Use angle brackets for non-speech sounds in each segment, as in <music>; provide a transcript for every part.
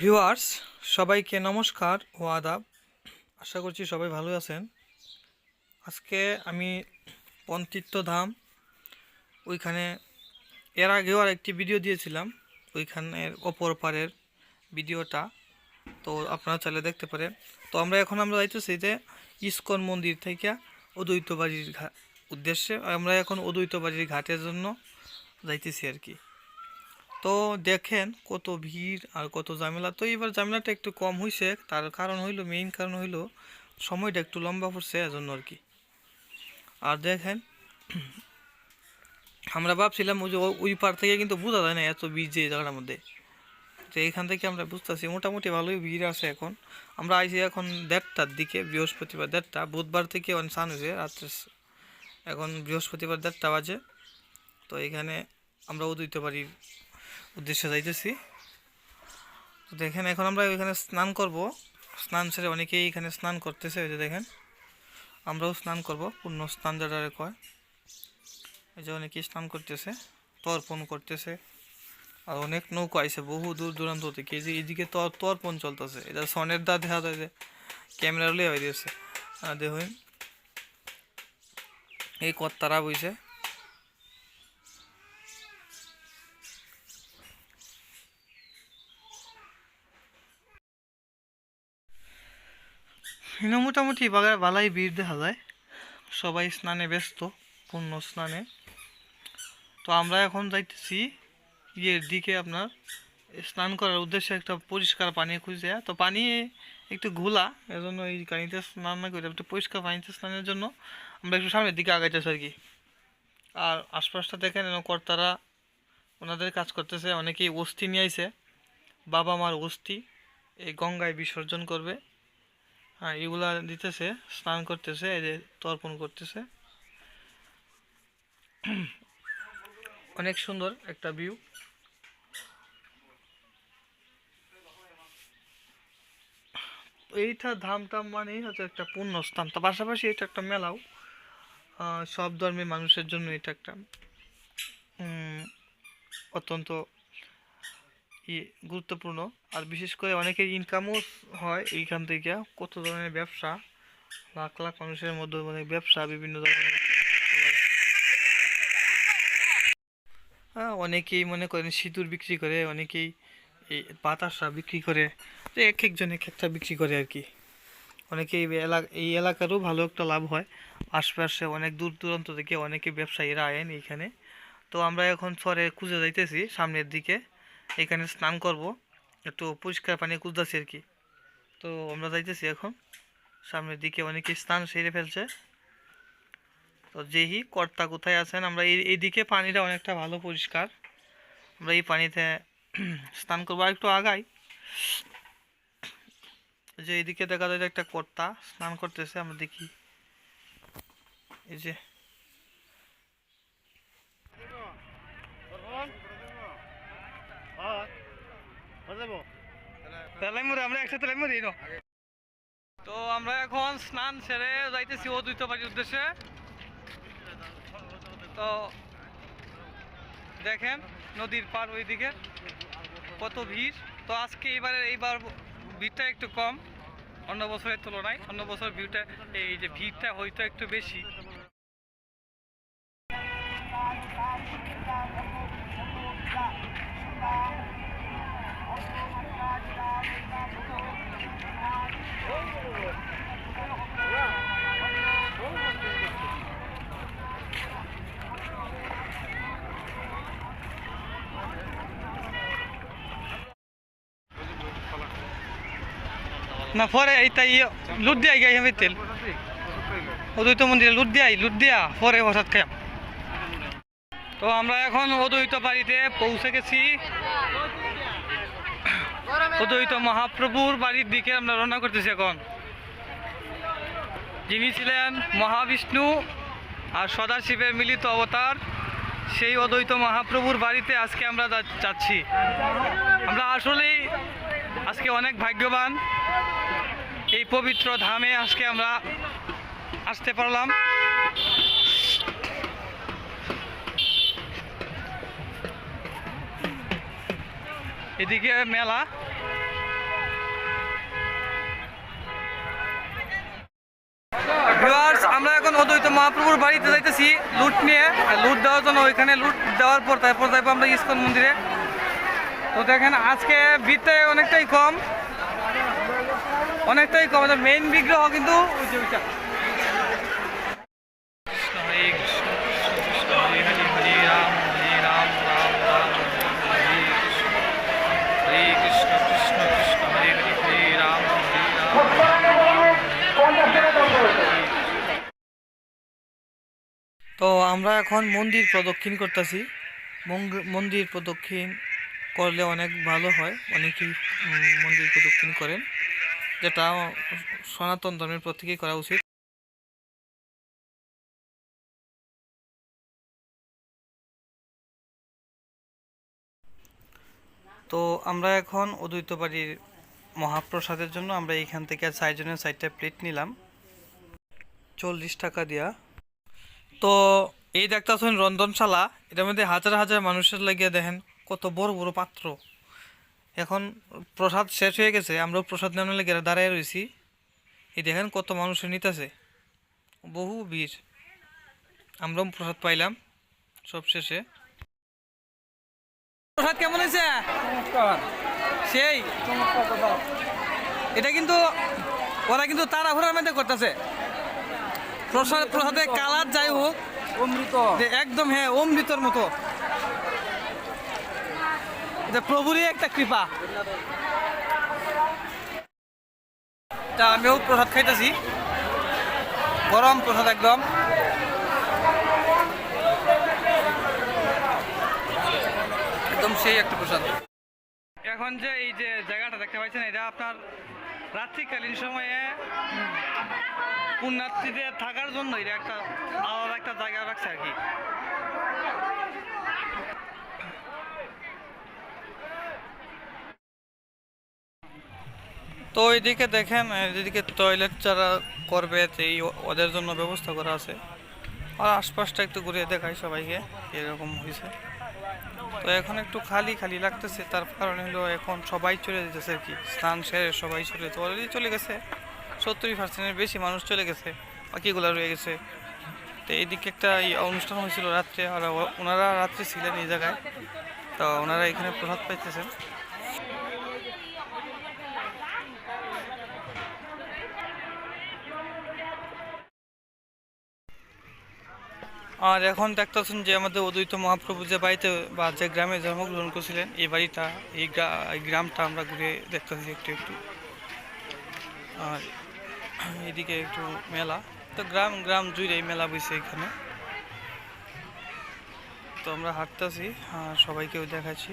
Viewers, সবাইকে নমস্কার ও আদাব। আশা করছি সবাই ভালো আছেন। আজকে আমি পন্তিত্ব ধাম ওইখানে এর আগেও আর একটি ভিডিও দিয়েছিলাম। ওইখানের অপর পারের ভিডিওটা, তো আপনারা চাইলে দেখতে পারেন। তো আমরা এখন আমরা যাইতেছি যে ইস্কন মন্দির থেকে অদ্বৈতবাড়ির ঘা উদ্দেশ্যে। আমরা এখন অদ্বৈতবাড়ির ঘাটের জন্য যাইতেছি আর কি। তো দেখেন কত ভিড় আর কত ঝামেলা। তো এবার ঝামেলাটা একটু কম হয়েছে তার কারণ হইল মেইন কারণ হইল সময়টা একটু লম্বা পড়ছে এজন্য আর কি। আর দেখেন, আমরা ভাবছিলাম ওই যে ওই পার থেকে কিন্তু বোঝা যায় না এত ভিড় যে জায়গাটার মধ্যে। তো এখান থেকে আমরা বুঝতেছি মোটামুটি ভালোই ভিড় আছে এখন। আমরা আইছি এখন দেড়টার দিকে, বৃহস্পতিবার দেড়টা, বুধবার থেকে অনেক সান হয়েছে রাত্রে এখন বৃহস্পতিবার দেড়টা বাজে। তো এখানে আমরা উদিত বাড়ির উদ্দেশ্যে যাইতেছি। দেখেন, এখন আমরা এখানে স্নান করব। স্নান সেরে অনেকেই এখানে স্নান করতেছে ওই যে দেখেন। আমরাও স্নান করব, পূর্ণ স্নান যেটা কয় এই যে অনেকেই স্নান করতেছে, তর্পণ করতেছে। আর অনেক নৌকা আইছে, বহু দূর দূরান্ত থেকে। এই যে এইদিকে তর, তর্পণ চলতেছে। এটা সনের দা দেখা যায় যে ক্যামেরা লিয়ে হয়ে দিয়েছে আর দেখুন, এই কত্তারা বইছে। এখানে মোটামুটি বাগা- বালাই ভিড় দেখা যায়। সবাই স্নানে ব্যস্ত, পূর্ণ স্নানে। তো আমরা এখন যাইতেছি ইয়ের দিকে আপনার, স্নান করার উদ্দেশ্যে একটা পরিষ্কার পানি খুঁজে। তো পানি একটু ঘোলা, এজন্য এই পানিতে স্নান না করে একটু পরিষ্কার পানিতে স্নানের জন্য আমরা একটু সামনের দিকে আগাইতেছি আর কি। আর আশপাশটা দেখেন কর্তারা ওনাদের কাজ করতেছে। অনেকেই অস্থি নিয়ে আইছে। বাবা মার অস্থি এই গঙ্গায় বিসর্জন করবে। হ্যাঁ এগুলা দিতেছে, স্নান করতেছে যে তর্পণ করতেছে। অনেক সুন্দর একটা ভিউ এইটা ধাম টাম মানেই হচ্ছে একটা পুণ্যস্থান। তার পাশাপাশি এটা একটা মেলাও। সব ধর্মের মানুষের জন্য এটা একটা অত্যন্ত গুরুত্বপূর্ণ। আর বিশেষ করে অনেকের ইনকামও হয় এইখান থেকে। কত ধরনের ব্যবসা? লাখ লাখ মানুষের মধ্যে মানে ব্যবসা, বিভিন্ন ধরনের। হ্যাঁ অনেকেই মনে করেন সিঁদুর বিক্রি করে, অনেকেই এই বাতাসা বিক্রি করে। এক একজন এক একটা বিক্রি করে আর কি। অনেকে এই এলাকা এই এলাকারও ভালো একটা লাভ হয়। আশপাশে অনেক দূর দূরান্ত থেকে অনেকে ব্যবসায়ীরা আয়েন এইখানে। তো আমরা এখন পরে খুঁজে যাইতেছি সামনের দিকে। এখানে স্নান করব। একটু পরিষ্কার পানি খুঁজতেছি আর কি। তো আমরা যাইতেছি এখন। সামনের দিকে অনেকে স্নান সেরে ফেলছে। তো যেহি কর্তা কোথায় আছেন, আমরা এই এইদিকে পানিটা অনেকটা ভালো পরিষ্কার। আমরা এই পানিতে <clears throat> স্নান করব। আর একটু আগাই। যে এইদিকে দেখা যায় একটা কর্তা স্নান করতেছে। আমরা দেখি। এই যে আমরা তো আমরা এখন স্নান সেরে যাইতেছি অদ্বৈত বাড়ির উদ্দেশ্যে তো দেখেন নদীর পার ওইদিকে কত ভিড় তো আজকে এবারে এইবার ভিড়টা একটু কম অন্য বছরের তুলনায় অন্য বছর ভিড়টা এই যে ভিড়টা হয়তো একটু বেশি না পরে এইটা ইয়ে লুট দিয়া গাই আমি তেল অদ্বৈত মন্দিরে লুট দিয়াই লুট দিয়া পরে হঠাৎ খাম তো আমরা এখন অদ্বৈত বাড়িতে পৌঁছে গেছি। অদ্বৈত মহাপ্রভুর বাড়ির দিকে আমরা রওনা করতেছি এখন। যিনি ছিলেন মহাবিষ্ণু আর সদাশিবের মিলিত অবতার, সেই অদ্বৈত মহাপ্রভুর বাড়িতে আজকে আমরা যাচ্ছি। আমরা আসলেই আজকে অনেক ভাগ্যবান। এই পবিত্র ধামে আজকে আমরা আসতে পারলাম। এদিকে মেলা। আমরা এখন অদ্বৈত মহাপ্রভুর বাড়িতে যাইতেছি লুট নিয়ে। লুট দেওয়ার জন্য ওইখানে লুট দেওয়ার পর তারপর যাইবো আমরা ইস্কন মন্দিরে। তো দেখেন, আজকে ভিড়টাই অনেকটাই কম। অনেকটাই কম। মেইন বিগ্রহ কিন্তু আমরা এখন মন্দির প্রদক্ষিণ করতেছি। মন্দির প্রদক্ষিণ করলে অনেক ভালো হয়। অনেকেই মন্দির প্রদক্ষিণ করেন। যেটা সনাতন ধর্মের প্রত্যেকেই করা উচিত। তো আমরা এখন অদ্বৈত বাড়ির মহাপ্রসাদের জন্য আমরা এইখান থেকে চারজনের চারটা প্লেট নিলাম। চল্লিশ টাকা দিয়া। তো এই দেখতেছেন রন্ধনশালা এটার মধ্যে হাজার হাজার মানুষের লাগিয়ে দেখেন কত বড় বড় পাত্র। এখন প্রসাদ শেষ হয়ে গেছে আমরাও প্রসাদ নেওয়ার লেগে দাঁড়ায় রয়েছি এই দেখেন কত মানুষের নিতেছে। বহু ভিড়। আমরাও প্রসাদ পাইলাম সব শেষে। প্রসাদ কেমন হয়েছে? সেই? এটা কিন্তু ওরা কিন্তু তাড়াহুড়ার মধ্যে করতেছে। প্রসাদ প্রসাদের কালার যাই হোক অমৃত। একদম হ্যাঁ অমৃতর মতো। এটা প্রভুরই একটা কৃপা। তা আমিও প্রসাদ খাইতেছি। গরম প্রসাদ একদম। একদম সেই একটা প্রসাদ। এখন যে এই যে জায়গাটা দেখতে পাচ্ছেন এটা আপনার রাত্রিকালীন সময়ে পুণ্যার্থীদের থাকার জন্য এটা একটা আলাদা একটা জায়গা রাখছে আর কি। তো এইদিকে দেখেন এদিকে টয়লেট যারা করবে, এই ওদের জন্য ব্যবস্থা করা আছে। আর আশপাশটা একটু ঘুরিয়ে দেখাই সবাইকে, এরকম হয়েছে। তো এখন একটু খালি খালি লাগতেছে, তার কারণে হলো এখন সবাই চলে যেতেছে আর কি। স্নান সেরে সবাই চলে অলরেডি চলে গেছে। সত্তর পার্সেন্টের বেশি মানুষ চলে গেছে, বাকিগুলো রয়ে গেছে। তো এইদিকে একটা অনুষ্ঠান হয়েছিল রাত্রে, আর ওনারা রাত্রে ছিলেন এই জায়গায়। তো ওনারা এখানে প্রসাদ পাইতেছেন। আর এখন দেখতেছেন যে আমাদের অদ্বৈত মহাপ্রভু যে বাড়িতে বা যে গ্রামে জন্মগ্রহণ করেছিলেন, এই বাড়িটা এই গ্রামটা আমরা ঘুরে দেখতেছি একটু একটু। আর এদিকে একটু মেলা। তো গ্রাম গ্রাম জুড়ে মেলা বসে এখানে। তো আমরা হাঁটতেছি সবাইকেও দেখাচ্ছি।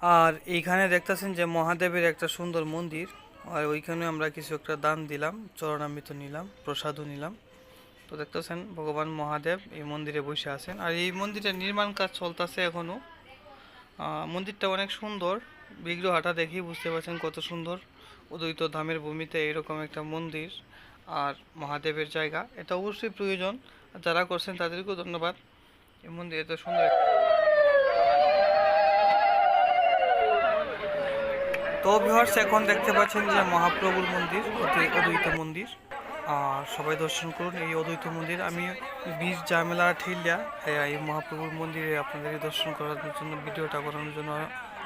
আর এইখানে দেখতেছেন যে মহাদেবের একটা সুন্দর মন্দির, আর ওইখানে আমরা কিছু একটা দান দিলাম, চরণামৃত নিলাম, প্রসাদও নিলাম। তো দেখতেছেন ভগবান মহাদেব এই মন্দিরে বসে আছেন, আর এই মন্দিরের নির্মাণ কাজ চলতেছে এখনও মন্দিরটা অনেক সুন্দর, বিগ্রহটা দেখেই বুঝতে পারছেন কত সুন্দর। উদয়িত ধামের ভূমিতে এরকম একটা মন্দির আর মহাদেবের জায়গা, এটা অবশ্যই প্রয়োজন। যারা করছেন তাদেরকেও ধন্যবাদ। এই মন্দির এত সুন্দর তো ভিউয়ার্স, এখন দেখতে পাচ্ছেন যে মহাপ্রভুর মন্দির অদ্বৈ- অদ্বৈত মন্দির। আর সবাই দর্শন করুন এই অদ্বৈত মন্দির। আমি বীর জামেলা, ঠেলিয়া এই মহাপ্রভুর মন্দিরে আপনাদেরকে দর্শন করার জন্য, ভিডিওটা করানোর জন্য,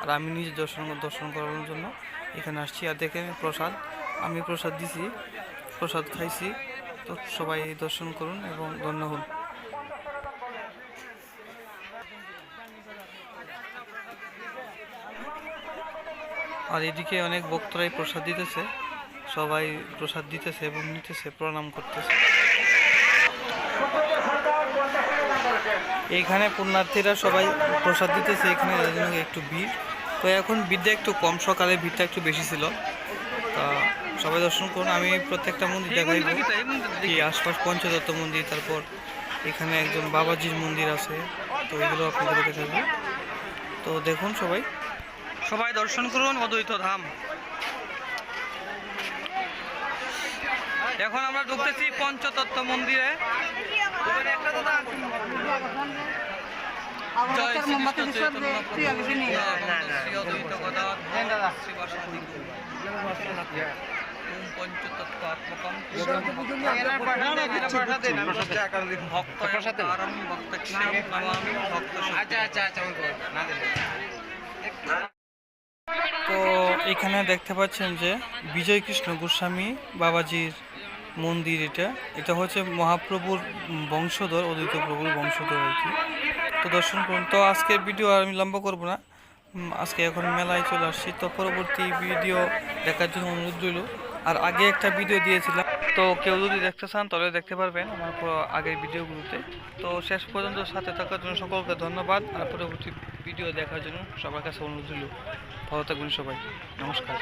আর আমি নিজে দর্শন দর্শন করানোর জন্য এখানে আসছি। আর দেখেন প্রসাদ, আমি প্রসাদ দিছি, প্রসাদ খাইছি। তো সবাই দর্শন করুন এবং ধন্য আর এদিকে অনেক ভক্তরাই প্রসাদ দিতেছে। সবাই প্রসাদ দিতেছে এবং নিতেছে প্রণাম করতেছে। এইখানে পুণ্যার্থীরা সবাই প্রসাদ দিতেছে এখানে জন্য একটু ভিড়। তো এখন ভিড়টা একটু কম সকালে ভিড়টা একটু বেশি ছিল। তা সবাই দর্শন করুন আমি প্রত্যেকটা মন্দির দেখাইব। এই আশপাশ পঞ্চদত্ত মন্দির তারপর এখানে একজন বাবাজির মন্দির আছে। তো এগুলো আপনাদের দেখাবো। তো দেখুন সবাই। সবাই দর্শন করুন অদ্বৈত ধাম। এখন আমরা ঢুকতেছি পঞ্চতত্ত্ব মন্দিরে। জয় শ্রীকৃষ্ণ চৈতন্য তো এখানে দেখতে পাচ্ছেন যে বিজয় কৃষ্ণ গোস্বামী বাবাজির মন্দির এটা। এটা হচ্ছে মহাপ্রভুর বংশধর, অদ্বৈত প্রভুর বংশধর আর কি। তো দর্শন করুন। তো আজকের ভিডিও আর আমি লম্বা করব না। আজকে এখন মেলায় চলে আসছি। তো পরবর্তী ভিডিও দেখার জন্য অনুরোধ রইল। আর আগে একটা ভিডিও দিয়েছিলাম। তো কেউ যদি দেখতে চান, তাহলে দেখতে পারবেন আমার আগের ভিডিওগুলোতে। তো শেষ পর্যন্ত সাথে থাকার জন্য সকলকে ধন্যবাদ। আর পরবর্তী ভিডিও দেখার জন্য সবার কাছে অনুরোধ রইল। ভালো থাকবেন সবাই। নমস্কার।